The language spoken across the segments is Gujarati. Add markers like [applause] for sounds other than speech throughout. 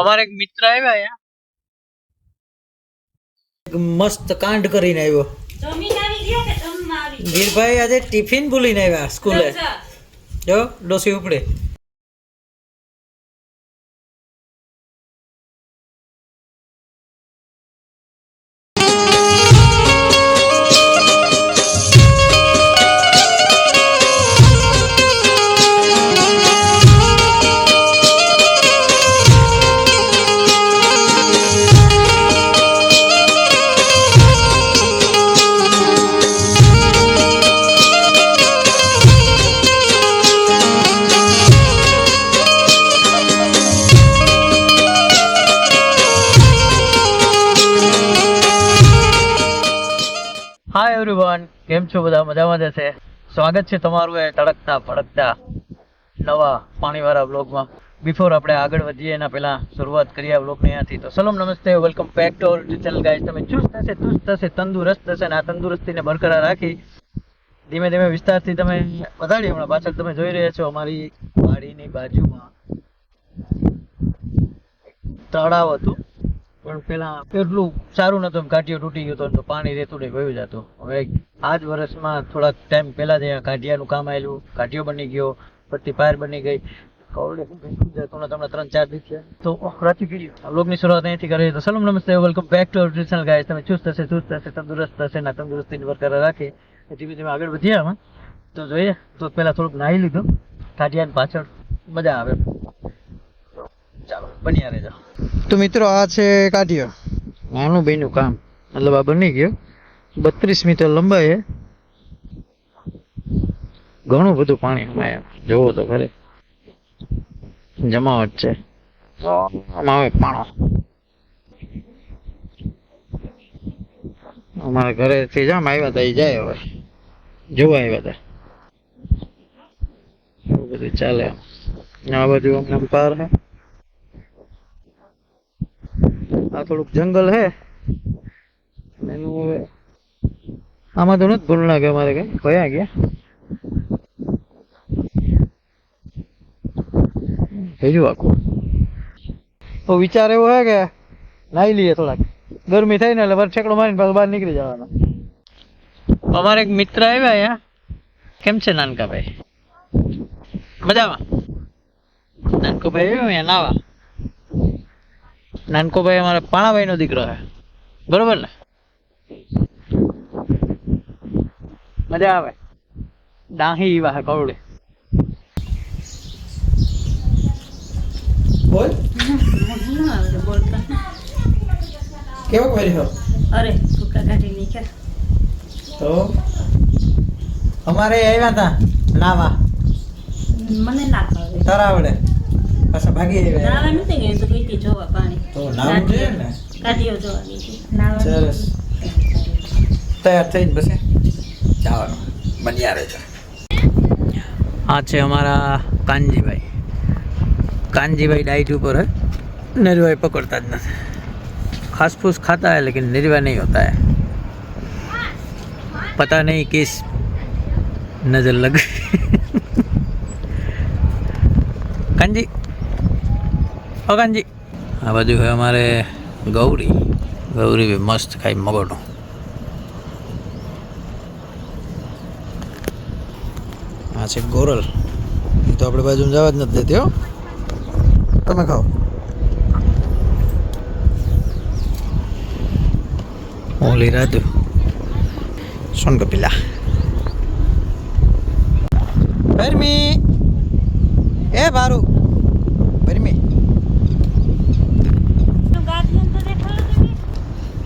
અમારે એક મિત્ર આવ્યા અહીંયા. એક મસ્ત કાંડ કરીને આવ્યો. જમીન આવી ગયો કે જમવા આવી ગયો? વીરભાઈ આજે ટિફિન ભૂલીને આવ્યા સ્કૂલે. જો ડોસી ઉપડે. કેમ છો બધા? મજામાં જશે સ્વાગત છે તમારું એ તડકતા ભડકતા નવા પાણીવાળા બ્લોગમાં બિફોર આપણે આગળ વધીએ, એના પહેલાં શરૂઆત કરીએ બ્લોગની અહીંયાથી. તો સલામ, નમસ્તે welcome back to our channel guys તમે ચુસ્ત હશે ચુસ્ત હશે, તંદુરસ્ત હશે અને આ તંદુરસ્તીને બરકરાર રાખી ધીમે ધીમે વિસ્તારથી તમે વધારી હમણાં પાછળ તમે જોઈ રહ્યા છો અમારી વાડીની બાજુમાં. તળાવ હતું. પણ પેલા એટલું સારું નતું કાંટિયો તૂટી ગયો તો પાણી રેતુડે વયું જતું. હવે આ જ વર્ષમાં થોડાક ટાઈમ પહેલા જ અહીંયા કાંટિયાનું કામ આવેલું કાંટિયો બની ગયો પટ્ટી પાયર બની ગઈ. કવડે તમને ત્રણ ચાર દિવસ થયા. તો રાતી પીડ્યું બ્લોગની શરૂઆત અહીંથી કરીએ તો સલમ નમસ્તે વેલકમ બેક તમે ચુસ્ત હશે ચુસ્ત હશે, તંદુરસ્ત હશે ને તંદુરસ્તીની બરકરાર રાખી ધીમે ધીમે આગળ વધ્યા અમે તો જોઈએ, તો પહેલા થોડુંક નાહી લીધું. કાઢિયાની પાછળ મજા આવે. ચાલો, બન્યા રહેજો. તો મિત્રો આ છે કાઢ્યો. નાનું બેનું કામ. મતલબ આ બની ગયો. બત્રીસ મીટર લંબાઈ છે ઘણું બધું પાણી હમાય જોવો તો ખરે. જમાવટ છે. આવે પાણો. અમારા ઘરેથી જામ આવ્યા હતા એ જાય હવે. જોવા આવ્યા હતા બધું ચાલે. આ બાજુ અમને પાર હે આ થોડુંક જંગલ હે. એનું હવે આમાં તો નથી ભૂલ કે અમારે કઈ. કયા ગયા. તો વિચાર એવો હે કે લાવી લઈએ થોડાક. ગરમી થઈ ને એટલે છેકડો મારીને પાછું બહાર નીકળી જવાના. અમારે એક મિત્ર આવ્યા અહીંયા. કેમ છે નાનકાભાઈ? મજામાં? નાનકાભાઈ આવ્યો અહીંયા? નાવા? નાનકોભાઈ અમારે પાણાભાઈ નો દીકરો છે. બરોબર ને? મજા આવે. ડાહી વાહ કવડે બોલ. ન આવડે બોલતા. અરે કાઢી તો? અમારે આવ્યા હતા નાવા મને ના ભાવે તરાવડે પાછા ભાગી છે. આ છે અમારા કાનજીભાઈ. કાનજીભાઈ ડાયટ ઉપર હે? પકડતા જ નથી. ખાસફૂસ ખાતા હે લેકિન નિર્વાય નહીં હોતા પતા पता કેસ નજર લગ [laughs] કાનજી અકાનજી આ બાજુ હોય અમારે ગૌરી. ગૌરી બી મસ્ત ખાઈ મગોટો આ છે ગોરલ. એ તો આપણે બાજુ જવા જ નથી દેતી હો. તમે ખાઓ. ઓલી રાધુ સોન કપિલા ફેરમી એ ભારું.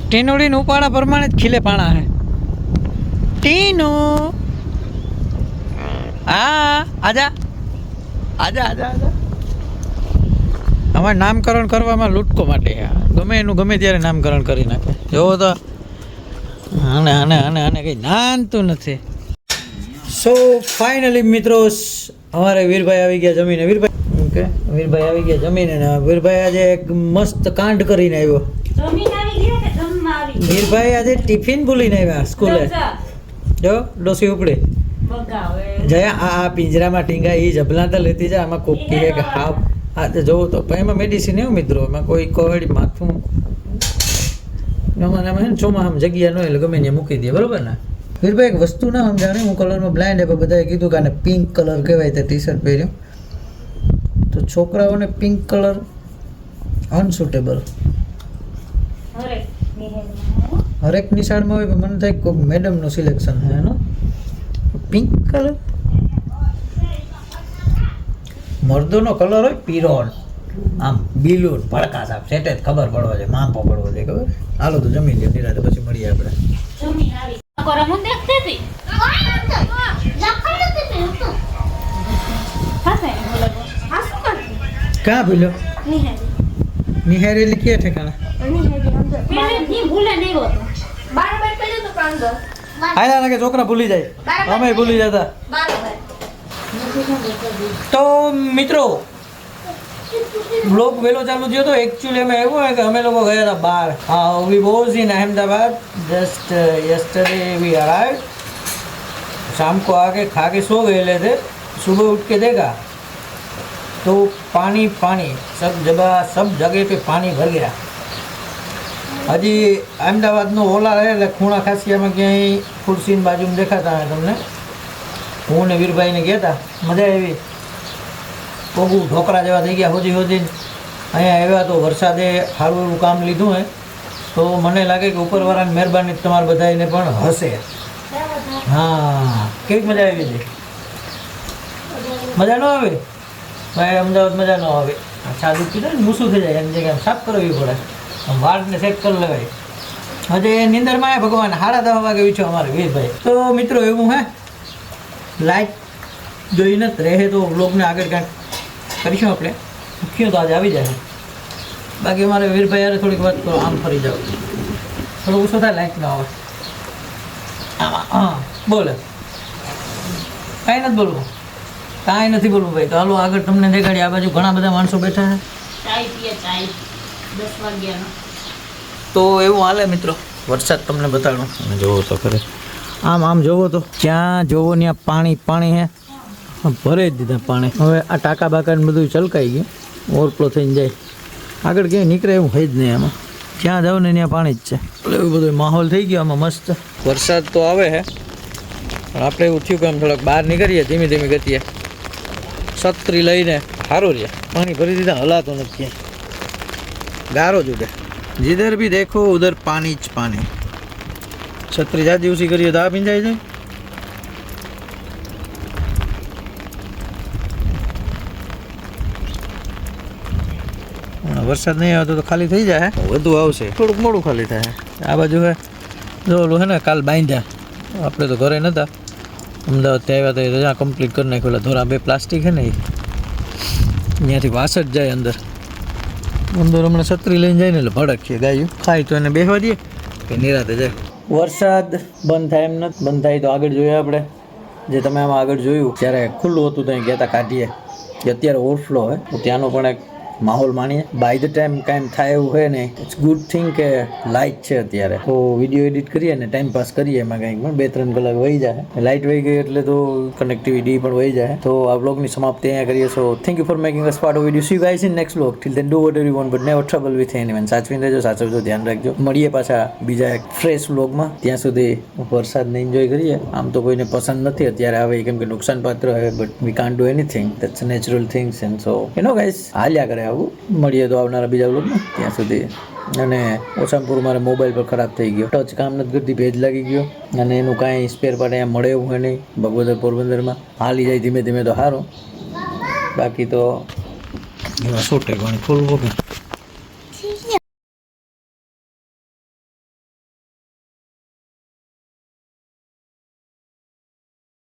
ટીનુડીને ઉપાડા પ્રમાણે જ ખીલે પાણા હે. ટીનુ. હા આજા. આજા આજા આજા. અમારે નામકરણ કરવામાં લૂટકો માટે આ. ગમે એનું, ગમે ત્યારે નામકરણ કરી નાખે. જોવો તો આને આને આને આને કંઈ નાનતું નથી. સો ફાઇનલી મિત્રો અમારે વીરભાઈ આવી ગયા જમીને. વીરભાઈ, ઓકે. વીરભાઈ આવી ગયા જમીને વીરભાઈ આજે એક મસ્ત કાંડ કરીને આવ્યો. વીરભાઈ આજે ટિફિન ભૂલીને આવ્યા સ્કૂલે. જો ડોસી ઉપડે. જયા આ આ પિંજરામાં ટીંગા એ જબલા તો લેતી જાય આમાં કોક કે હાવ હા તો જોવો તો પણ એમાં મેડિસિન એવું મિત્રો એમાં કોઈ કોવિડ માથું. મને એમાં છે આમ જગ્યા ન હોય એટલે ગમે ત્યાં મૂકી દે બરોબર ને? વીરભાઈ એક વસ્તુ ના સમજાણે હું કલરમાં બ્લાઇન્ડ પણ બધાએ કીધું કે આને પિંક કલર કહેવાય તે ટી શર્ટ પહેર્યું. તો છોકરાઓને પિંક કલર અનસુટેબલ નિહાળમાં. હરેક નિશાળમાં હોય મને થાય કોઈક મેડમનું સિલેક્શન છે એનું. પિંક કલર મર્દોનો કલર હોય પીળો આમ બીલું ભડકાશ આપ સેટે જ ખબર પડવા છે માપો પડવો છે ખબર? હાલો તો જમી લે નિરાતે પછી મળીએ આપણે. ક્યાં ભૂલ્યો? નિહારેલી ક્યાં ઠેકાણા? ભૂલે નહીં હોતું હાલા લાગે છોકરા ભૂલી જાય અમે ભૂલી જતા તો મિત્રો બ્લોગ વહેલો ચાલુ થયો તો એકચ્યુઅલી અમે એવું હોય કે અમે લોકો ગયા હતા બહાર હા we was in Ahmedabad just yesterday we arrive शाम को आके खा के सो गए थे सुबह उठ के देखा तो पानी पानी सब जगह सब जगह पे पानी भर गया હજી અમદાવાદનો ઓલા રહે એટલે ખૂણા ખાસિયામાં ક્યાંય ખુરશીની બાજુમાં દેખાતા હોય તમને. હું ને વીરભાઈને ગયા હતા મજા આવી. પગું ઢોકરા જેવા થઈ ગયા હોજી હોજીને અહીંયા આવ્યા તો વરસાદે સારું એવું કામ લીધું હે. તો મને લાગે કે ઉપરવાળાની મહેરબાની તમારા બધાને પણ હશે. હા કેવી મજા આવી છે મજા ન આવે? ભાઈ, અમદાવાદ મજા ન આવે. સાદું કીધું ને, મૂસું થઈ જાય એની જગ્યાએ સાફ કરવી પડે. વાળને સેટ કરી લેવાય. હજે નિંદરમાં એ ભગવાન સાડા દસ વાગે વીછો અમારે વીરભાઈ. તો મિત્રો એવું હે લાઈક જોઈને જ રહે તો બ્લોગને આગળ કાંઈક કરીશું આપણે. મુખ્ય તો આજે આવી જાય. બાકી અમારે વીરભાઈ યારે થોડીક વાત કરો, આમ ફરી જાઓ. થોડો ઓછો થાય લાઈક ના આવે આમાં હા, બોલે. કાંઈ નથી બોલવું. કાંઈ નથી બોલવું ભાઈ. તો હાલો આગળ તમને દેખાડી આ બાજુ ઘણા બધા માણસો બેઠા છે. ચાય પીએ, ચાય તો એવું હાલે મિત્રો વરસાદ તમને બતાડું. અને જોવો તો ખરે. આમ આમ જોવો તો. ક્યાં જોવો ત્યાં પાણી પાણી હે. ભરાઈ ભરે જ દીધા પાણી. હવે આ ટાંકા બાકાને બધું છલકાઈ ગયું. ઓવરફ્લો થઈને જાય. આગળ ક્યાંય નીકળે એવું હોય જ નહીં એમાં જ્યાં જાવ ને ત્યાં પાણી જ છે. એટલે એવું બધું માહોલ થઈ ગયો આમાં મસ્ત. વરસાદ તો આવે હે. પણ આપણે એવું થયું કે આમ થોડાક બહાર નીકળીએ ધીમી ધીમી ગતિએ. છત્રી લઈને સારું રહે પાણી ભરી દીધા હલાતો નથી ક્યાંય. ગારો જ જીધર બી દેખો ઉધર પાણી જ પાણી. છત્રી જાત દિવસી કરીએ તો આ પીંજાઈ જાય વરસાદ નહીં આવતો તો ખાલી થઈ જાય વધુ આવશે. થોડુંક મોડું ખાલી થાય આ બાજુ હે? જો હે ને કાલ બાંધ્યા. આપણે તો ઘરે નહોતા અમદાવાદથી આવ્યા તો રજા કમ્પ્લીટ કરી નાખ્યું ધોરા બે પ્લાસ્ટિક હે ને એ. ત્યાંથી વાસ જ જાય અંદર. અંદર હમણાં છત્રી લઈને જાય ને એટલે ભડક છે ગાયું. ખાય તો એને બેસવા દઈએ. કે નિરાતે જાય. વરસાદ બંધ થાય એમ નથી. બંધ થાય તો આગળ જોઈએ આપણે. જે તમે આમાં આગળ જોયું, જ્યારે ખુલ્લું હતું ત્યાં ગયા હતા કાઢીએ. કે અત્યારે ઓવરફ્લો હોય, તો ત્યાંનો પણ એક માહોલ માણીએ. બાય ધ ટાઈમ કાંઈ થાય એવું હોય ને ઇટ્સ ગુડ થિંગ કે લાઇટ છે અત્યારે. તો વીડિયો એડિટ કરીએ ને ટાઈમ પાસ કરીએ એમાં કંઈક, પણ બે ત્રણ કલાક વહી જાય. લાઇટ વહી ગઈ એટલે તો કનેક્ટિવિટી પણ વહી જાય. તો આ બ્લોગની સમાપ્તિ અહીંયા કરીએ. So thank you for making us part of video see guys in next blog till then do what every want but never trouble with anyone સાચવીને રહેજો, સાચવજો, ધ્યાન રાખજો. મળીએ પાછા બીજા એક ફ્રેશ બ્લોગમાં ત્યાં સુધી વરસાદને એન્જોય કરીએ. આમ તો કોઈને પસંદ નથી. અત્યારે આવે કેમ કે નુકસાન પાત્ર હોય but we can't do anything that's natural things and so you know guys હાલ્યા કરે આવું. મળીએ તો આવનારા બીજા બ્લોગમાં ત્યાં સુધી. અને ઓછામપુર મારે મોબાઈલ પર ખરાબ થઈ ગયો. ટચ કામ નથી કરતી, ભેજ લાગી ગયો. અને એનું કાંઈ સ્પેર પાર્ટ અહીંયા મળે એવું હોય નહીં. ભગવદર પોરબંદરમાં. હાલી જાય ધીમે ધીમે તો સારું બાકી તો એમાં સો ટેકવાની ફૂલ વગર.